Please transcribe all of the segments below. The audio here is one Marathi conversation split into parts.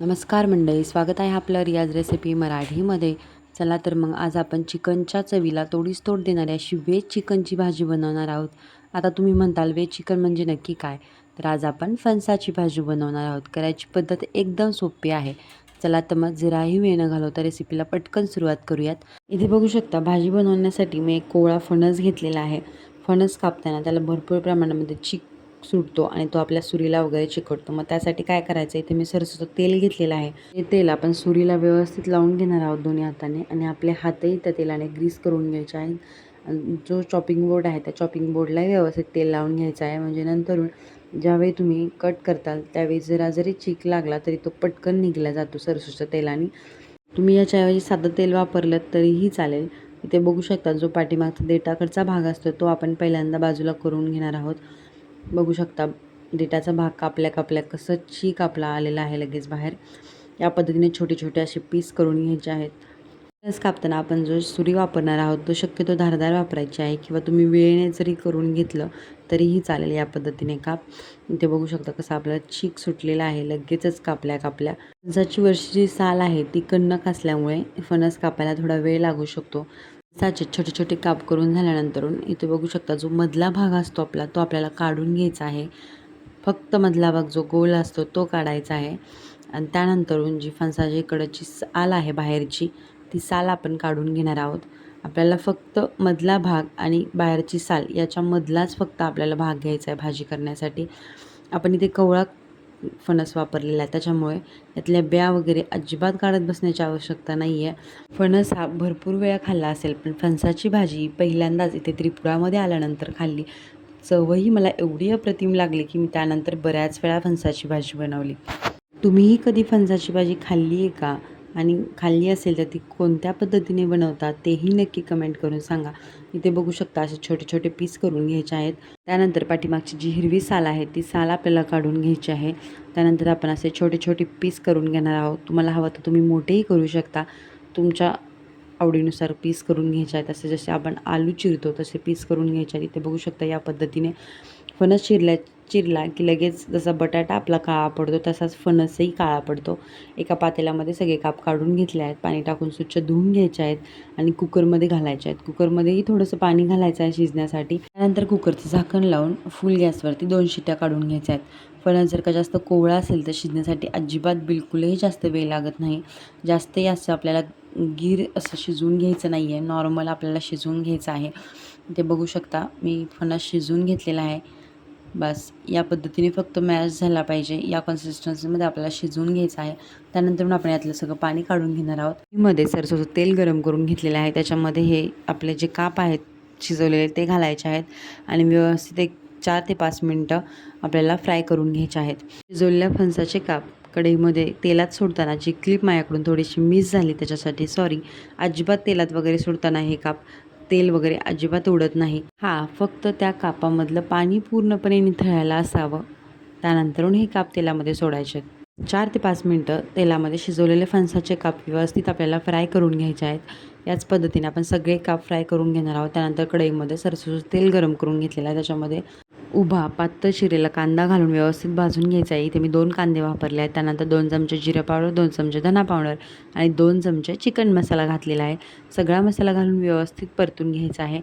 नमस्कार मंडळी स्वागत आहे आपलं रियाज रेसिपी मराठीमध्ये. चला तर मग आज आपण चिकनच्या चवीला तोडीस तोड देणारी अशी व्हेज चिकनची भाजी बनवणार आहोत. आता तुम्ही म्हणताल व्हेज चिकन म्हणजे नक्की काय? तर आज आपण फणसाची भाजी बनवणार आहोत. करायची पद्धत एकदम सोपी आहे. चला तर मग जराही वेळ न घालवता रेसिपीला पटकन सुरुवात करूयात. इथे बघू शकता भाजी बनवण्यासाठी मी एक कोवळा फणस घेतलेला आहे. फणस कापताना त्याला भरपूर प्रमाणामध्ये चिक सुटतो आणि तो आपल्या सुरीला वगैरे चिकटतो. मग त्यासाठी काय करायचं? इथे मी सरसोचं तेल घेतलेलं आहे. हे तेल आपण सुरीला व्यवस्थित लावून घेणार आहोत दोन्ही हाताने आणि आपले हातही त्या तेलाने ग्रीस करून घ्यायचे आहेत. जो चॉपिंग बोर्ड आहे त्या चॉपिंग बोर्डलाही व्यवस्थित तेल लावून घ्यायचं आहे. म्हणजे नंतरून ज्यावेळी तुम्ही कट करताल त्यावेळी जरा जरी चीक लागला तरी तो पटकन निघला जातो सरसूच्या तेलाने. तुम्ही याच्याऐवजी साधं तेल वापरलं तरीही चालेल. इथे बघू शकता जो पाठीमागचा देटाकडचा भाग असतो तो आपण पहिल्यांदा बाजूला करून घेणार आहोत. बघू शकता देठाचा भाग कापल्या कापल्या कसं चीक आपला आलेला आहे लगेच बाहेर. या पद्धतीने छोटे छोटे असे पीस करून घ्यायचे आहेत. फणस कापताना आपण जो सुरी वापरणार आहोत तो शक्यतो धारदार वापरायची आहे किंवा तुम्ही वेळेने जरी करून घेतलं तरीही चालेल या पद्धतीने काप. ते बघू शकता कसं आपला चीक सुटलेला आहे लगेचच कापल्या कापल्या. फणसाची वर्षी जी साल आहे ती कण्णक असल्यामुळे फणस कापायला थोडा वेळ लागू शकतो. साचे छोटे छोटे काप करून झाल्यानंतरून इथे बघू शकता जो मधला भाग असतो आपला तो आपल्याला काढून घ्यायचा आहे. फक्त मधला भाग जो गोल असतो तो काढायचा आहे. आणि त्यानंतरून जी फणसाची साल आहे बाहेरची ती साल आपण काढून घेणार आहोत. आपल्याला फक्त मधला भाग आणि बाहेरची साल याच्यामधलाच फक्त आपल्याला भाग घ्यायचा आहे भाजी करण्यासाठी. आपण इथे कवळा फणस वापरलेला आहे. त्याच्यामुळे यातल्या ब्या वगैरे अजिबात काढत बसण्याची आवश्यकता नाही आहे फणस हा भरपूर वेळा खाल्ला असेल पण फणसाची भाजी पहिल्यांदाच इथे त्रिपुरामध्ये आल्यानंतर खाल्ली. चवही मला एवढी अप्रतिम लागली की मी त्यानंतर बऱ्याच वेळा फणसाची भाजी बनवली. तुम्हीही कधी फणसाची भाजी खाल्ली आहे का? आणि खाल्ली असेल तर ती कोणत्या पद्धतीने बनवतात तेही नक्की कमेंट करून सांगा. इथे बघू शकता असे छोटे छोटे पीस करून घ्यायचे आहेत. त्यानंतर पाठीमागची जी हिरवी साल आहे ती साल आपल्याला काढून घ्यायची आहे. त्यानंतर आपण असे छोटे छोटे पीस करून घेणार आहोत. तुम्हाला हवं तर तुम्ही मोठेही करू शकता. तुमच्या आवडीनुसार पीस करून घ्यायचे आहेत. असे जसे आपण आलू चिरतो तसे पीस करून घ्यायचे आहेत. इथे बघू शकता या पद्धतीने फणस चिरल्या चिरला की लगेच जसा बटाटा आपला काळा पडतो तसाच फणसही काळा पडतो. एका पातेल्यामध्ये सगळे काप काढून घेतले आहेत पाणी टाकून स्वच्छ धुवून घ्यायचे आहेत आणि कुकरमध्ये घालायचे आहेत. कुकरमध्येही थोडंसं पाणी घालायचं आहे शिजण्यासाठी. त्यानंतर कुकरचं झाकण लावून फुल गॅसवरती दोन शिट्ट्या काढून घ्यायच्या आहेत. फणस जर का जास्त कोवळा असेल तर शिजण्यासाठी अजिबात बिलकुलही जास्त वेळ लागत नाही. जास्तही असं आपल्याला गीर असं शिजवून घ्यायचं नाही आहे. नॉर्मल आपल्याला शिजवून घ्यायचं आहे. ते बघू शकता मी फणस शिजवून घेतलेला आहे. बस या पद्धतीने फक्त मॅश झाला पाहिजे. या कन्सिस्टन्सीमध्ये आपल्याला शिजवून घ्यायचं आहे. त्यानंतर आपण यातलं सगळं पाणी काढून घेणार आहोत. मध्ये सरसोचं तेल गरम करून घेतलेलं आहे. त्याच्यामध्ये हे आपले जे काप आहेत शिजवलेले ते घालायचे आहेत. आणि व्यवस्थित एक चार ते पाच मिनटं आपल्याला फ्राय करून घ्यायचे आहेत. शिजवलेल्या फणसाचे काप कढईमध्ये तेलात सोडताना जी क्लिप माझ्याकडून थोडीशी मिस झाली त्याच्यासाठी सॉरी अजिबात तेलात वगैरे सोडताना हे काप तेल वगैरे अजिबात उडत नाही. हा फक्त त्या कापामधलं पाणी पूर्णपणे निथळायला असावं. त्यानंतरून हे काप तेलामध्ये सोडायचे. चार ते पाच मिनटं तेलामध्ये शिजवलेले फणसाचे काप व्यवस्थित आपल्याला फ्राय करून घ्यायचे आहेत. याच पद्धतीने आपण सगळे काप फ्राय करून घेणार आहोत. त्यानंतर कढईमध्ये सरसोचं तेल गरम करून घेतलेलं आहे. त्याच्यामध्ये उभा पातळ शिरेला कांदा घालून व्यवस्थित भाजून घ्यायचा आहे. इथे मी दोन कांदे वापरले आहेत. त्यानंतर दोन चमचे जिरे पावडर दोन चमचे धना पावडर आणि दोन चमचे चिकन मसाला घातलेला आहे. सगळा मसाला घालून व्यवस्थित परतून घ्यायचा आहे.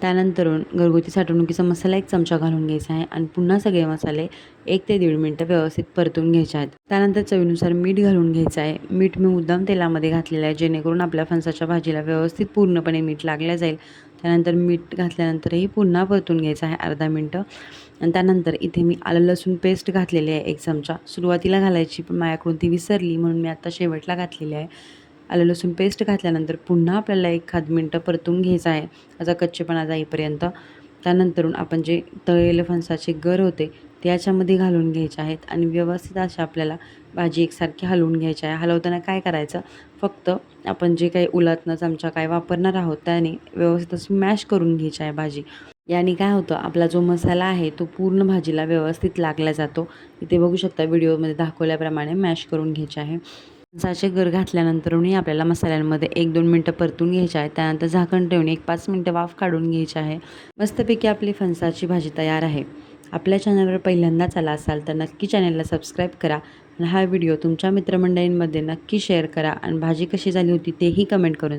त्यानंतरून घरगुती साठवणुकीचा मसाला एक चमचा घालून घ्यायचा आहे आणि पुन्हा सगळे मसाले एक ते दीड मिनटं व्यवस्थित परतून घ्यायचे आहेत. त्यानंतर चवीनुसार मीठ घालून घ्यायचं आहे. मीठ मी मुद्दाम तेलामध्ये घातलेलं आहे जेणेकरून आपल्या फणसाच्या भाजीला व्यवस्थित पूर्णपणे मीठ लागलं जाईल. त्यानंतर मीठ घातल्यानंतरही पुन्हा परतून घ्यायचं आहे अर्धा मिनटं. आणि त्यानंतर इथे मी आलं लसूण पेस्ट घातलेली आहे एक चमचा. सुरुवातीला घालायची पण माझ्याकडून ती विसरली म्हणून मी आता शेवटला घातलेली आहे. आलं लसूण पेस्ट घातल्यानंतर पुन्हा आपल्याला एखाद मिनटं परतून घ्यायचं आहे याचा कच्चेपणा जाईपर्यंत. त्यानंतरून आपण जे तळलेले फणसाचे गर होते ते याच्यामध्ये घालून घ्यायचे आहेत आणि व्यवस्थित अशा आपल्याला भाजी एकसारखी हलवून घ्यायची आहे. हलवताना काय करायचं? फक्त आपण जे काही उलटनं चमचा काय वापरणार आहोत त्याने व्यवस्थित अशी मॅश करून घ्यायची आहे भाजी. याने काय होतं? आपला जो मसाला आहे तो पूर्ण भाजीला व्यवस्थित लागला जातो. इथे बघू शकता व्हिडिओमध्ये दाखवल्याप्रमाणे मॅश करून घ्यायचे आहे. फणसाचे गर घातल्यानंतरही आपल्याला मसाल्यांमध्ये एक दोन मिनटं परतून घ्यायचे आहे त्यानंतर झाकण ठेवून एक पाच मिनटं वाफ काढून घ्यायची आहे. मस्तपैकी आपली फणसाची भाजी तयार आहे. आपल्या चॅनलवर पहिल्यांदाच आला असाल तर नक्की चॅनलला सबस्क्राईब करा. आणि हा व्हिडिओ तुमच्या मित्रमंडळींमध्ये नक्की शेअर करा. आणि भाजी कशी झाली होती तेही कमेंट करून